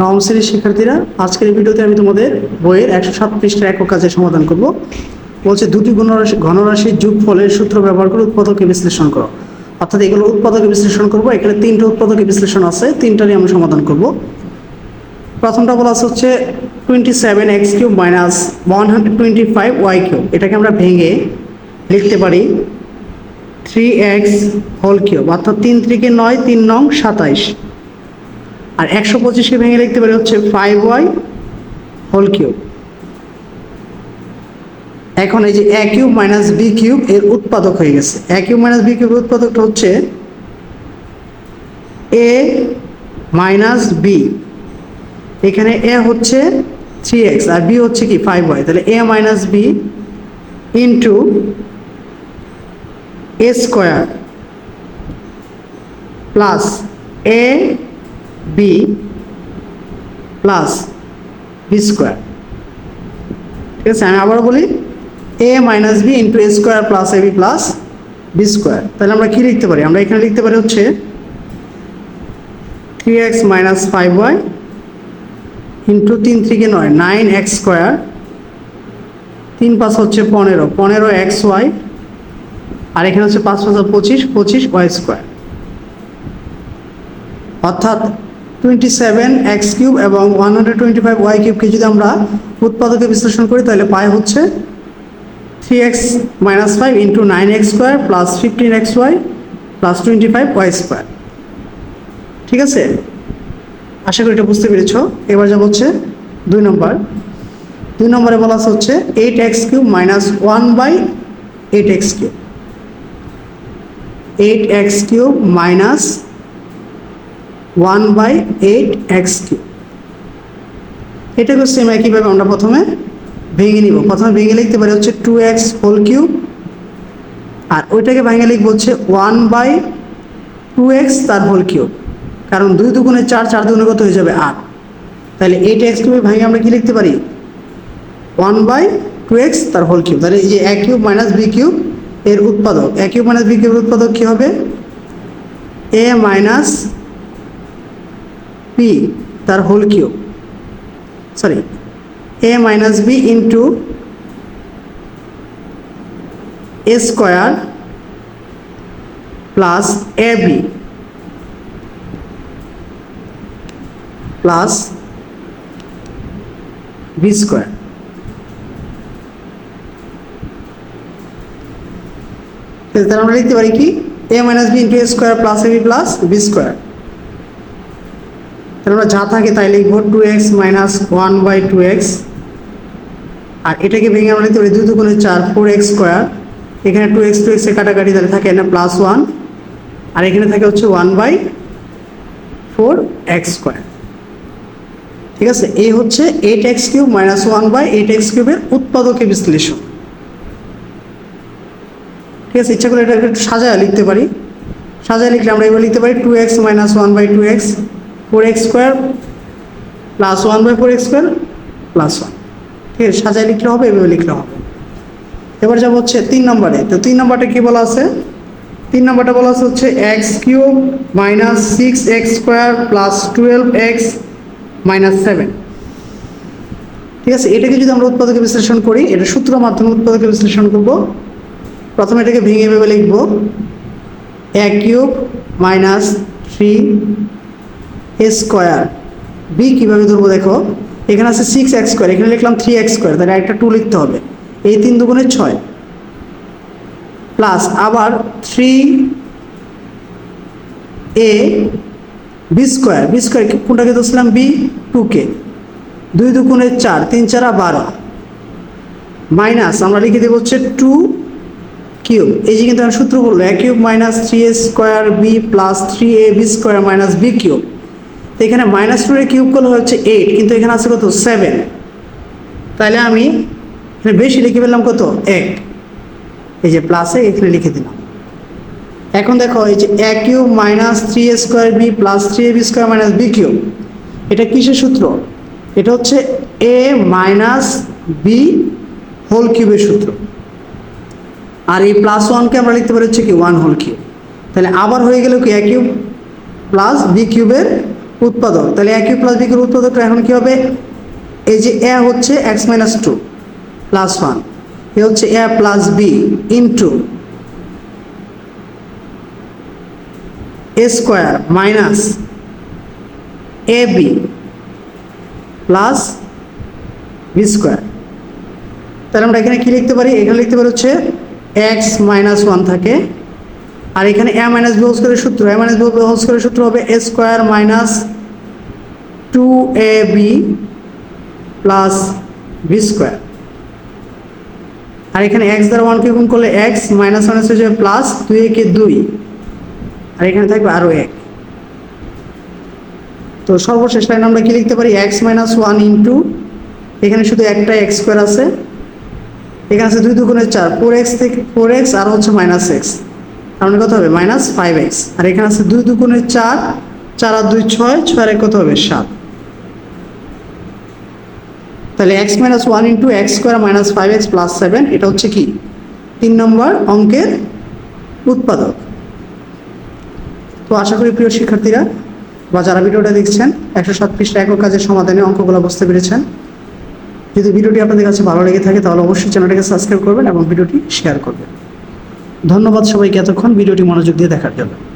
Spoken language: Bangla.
নবম শ্রেণির শিক্ষার্থীরা, আজকের ভিডিওতে আমি তোমাদের বইয়ের একশো সাত পৃষ্ঠার একক কাজের সমাধান করব। বলছে, দুটি গুণরাশি ঘনরাশির যোগফলের সূত্র ব্যবহার করে উৎপাদকে বিশ্লেষণ করো। অর্থাৎ এগুলো উৎপাদকে বিশ্লেষণ করব, এখানে তিনটে উৎপাদকে বিশ্লেষণ আছে তিনটারই আমি সমাধান করব। প্রথমটা বলা আছে হচ্ছে twenty seven x cube minus one hundred twenty five y cube এটাকে আমরা ভেঙে লিখতে পারি থ্রি এক্স হোল কিউব অর্থাৎ তিন থেকে নয়, তিন নং সাতাইশ। আর একশো পঁচিশকে ভেঙে লিখতে পারি হচ্ছে ফাইভ ওয়াই হোল কিউব এখন এই যে a cube minus b cube এর উৎপাদক হয়ে গেছে। A cube minus b cube উৎপাদকটা হচ্ছে এ মাইনাস বি এখানে এ হচ্ছে থ্রি এক্স আর বি হচ্ছে কি ফাইভ ওয়াই তাহলে a minus b into a square plus a b plus b square ঠিক আছে, আমি আবার বলি a minus b into a square plus a b plus b square তাহলে আমরা কী লিখতে পারি? আমরা এখানে লিখতে পারি হচ্ছে three x minus five y into তিন থেকে নয় নাইন এক্স স্কোয়ার তিন পাঁচ হচ্ছে পনেরো পনেরো এক্স ওয়াই আর এখানে হচ্ছে পাঁচ পাঁচ পঁচিশ পঁচিশ ওয়াই স্কোয়ার অর্থাৎ টোয়েন্টি সেভেন এক্স কিউব এবং one hundred twenty five y কিউবকে যদি আমরা উৎপাদকে বিশ্লেষণ করি, তাহলে পাই হচ্ছে three x minus five into nine x square plus fifteen x y plus twenty five y square ঠিক আছে? আশা করি এটা বুঝতে পেরেছ। এবার যা হচ্ছে দুই নম্বর। দুই নম্বরে বলা হচ্ছে eight x cube minus one by eight x cube eight x cube minus one by eight x cube. এটাকে সেম একইভাবে আমরা প্রথমে ভেঙে নিব? প্রথমে ভেঙে লিখতে পারি হচ্ছে টু এক্স হোল কিউব। আর ওইটাকে ভেঙে লিখব হচ্ছে ওয়ান বাই টু এক্স তার হোল কিউব। কারণ দুই দুগুণে চার চার দুগুণে কত হয়ে যাবে আট। তাহলে এইট এক্স কিউবে ভেঙে আমরা কি লিখতে পারি? ওয়ান বাই টু এক্স তার হোল কিউব। তাহলে এই যে এক কিউব মাইনাস বি কিউব এর উৎপাদক এ কিউব মাইনাস বি কিউবের উৎপাদক কী হবে? এ মাইনাস পি তার whole cube. Sorry, a minus b into a square plus a b plus b square. তাহলে আমরা লিখতে পারি কি? A minus b into a square plus a b plus b square. তাহলে আমরা যা থাকে তাই লিখব two x minus one by two x আর এটাকে ভেঙে আমরা লিখতে পারি দুই দুগুণে চার ফোর এক্স স্কোয়ার এখানে টু এক্স টু এক্সের কাটাকাটি তাহলে থাকে না প্লাস ওয়ান আর এখানে থাকে হচ্ছে one by four x square ঠিক আছে? এই হচ্ছে eight x cube minus one by eight x কিউবের উৎপাদকে বিশ্লেষণ। ঠিক আছে? ইচ্ছা করে এটা একটু সাজায় লিখতে পারি। সাজায় লিখলে আমরা এবার লিখতে পারি two x minus one by two x four x square plus one by four x square plus one ঠিক আছে, সাজায় লিখলে হবে, এভাবে লিখলে হবে। এবার যাব হচ্ছে তিন নম্বরে। তো তিন নম্বরটা কী বলা আছে? তিন নম্বরটা বলা আছে হচ্ছে x cube minus six x square plus twelve x minus seven ঠিক আছে, এটাকে যদি আমরা উৎপাদকে বিশ্লেষণ করি, এটা সূত্র মাধ্যমে উৎপাদকে বিশ্লেষণ করব। প্রথমে এটাকে ভেঙে ভেবে লিখব। A cube minus three square b কীভাবে ধরবো দেখো? এখানে আছে সিক্স এক্স স্কোয়ার এখানে লিখলাম থ্রি এক্স স্কোয়ার তাহলে একটা টু লিখতে হবে। এই তিন দুগুণে ছয়। প্লাস আবার three a b square b square কোনটাকে ধরছিলাম? বি টু কে। দুই দুগুণে চার, তিন চারা বারো। মাইনাস আমরা লিখে দেবো হচ্ছে টু কিউব এই যে কিন্তু সূত্র বলল a cube minus three a square b plus three a b square minus b cube এখানে মাইনাস টু এর কিউব করলে হচ্ছে এইট কিন্তু এখানে আছে কত? সেভেন তাহলে আমি এখানে বেশি লিখে ফেললাম কত? এক। এই যে প্লাসে এখানে লিখে দিলাম। এখন দেখো, এই যে a cube minus three a square b plus three a b square minus b cube এটা কিসের সূত্র? এটা হচ্ছে এ মাইনাস বি হোল কিউবের সূত্র। আর এই প্লাস ওয়ানকে আমরা লিখতে পারি হচ্ছে কি? ওয়ান হোল কিউব তাহলে আবার হয়ে গেল কি? এ কিউব প্লাস বি কিউবের উৎপাদক তাহলে এ কিউ প্লাস বি কিউর উৎপাদকটা এখন কি হবে? এই যে এ হচ্ছে x minus two plus one a হচ্ছে a plus b into a square minus a b plus b square তাহলে আমরা এখানে কি লিখতে পারি? এখানে লিখতে পারি হচ্ছে এক্স মাইনাস ওয়ান থাকে আর এখানে এ মাইনাস বি হোল সূত্র এ মাইনাস বি হোল সূত্র হবে a square minus two a b plus b square আর এখানে এক্স দ্বারা ওয়ানকে গুণ করলে এক্স মাইনাস ওয়ান হয়ে যাবে প্লাস দুই একে দুই। আর এখানে থাকবে আরও এক। তো সর্বশেষ লাইন আমরা কি লিখতে পারি? এক্স মাইনাস ওয়ান ইন্টু এখানে শুধু একটা এক্স স্কোয়ার আছে। এখানে আছে দুই দুগুণের চার ফোর এক্স থেকে ফোর এক্স আর হচ্ছে মাইনাস এক্স তাহলে কত হবে? মাইনাস ফাইভ এক্স আর এখানে আছে দুই দুগুণের চার চার আর দুই ছয় ছয় এক কত হবে? সাত। তাহলে x minus one into x square minus five x plus seven এটা হচ্ছে কি? তিন নম্বর অঙ্কের উৎপাদক। তো আশা করি প্রিয় শিক্ষার্থীরা, বা যারা ভিডিওটা দেখছেন, একশো সাত পৃষ্ঠা একক কাজের সমাধানে অঙ্কগুলো বুঝতে পেরেছেন। যদি ভিডিওটি আপনাদের কাছে ভালো লেগে থাকে, তাহলে অবশ্যই চ্যানেলটাকে সাবস্ক্রাইব করবেন এবং ভিডিওটি শেয়ার করবেন। ধন্যবাদ সবাইকে এতক্ষণ ভিডিওটি মনোযোগ দিয়ে দেখার জন্য।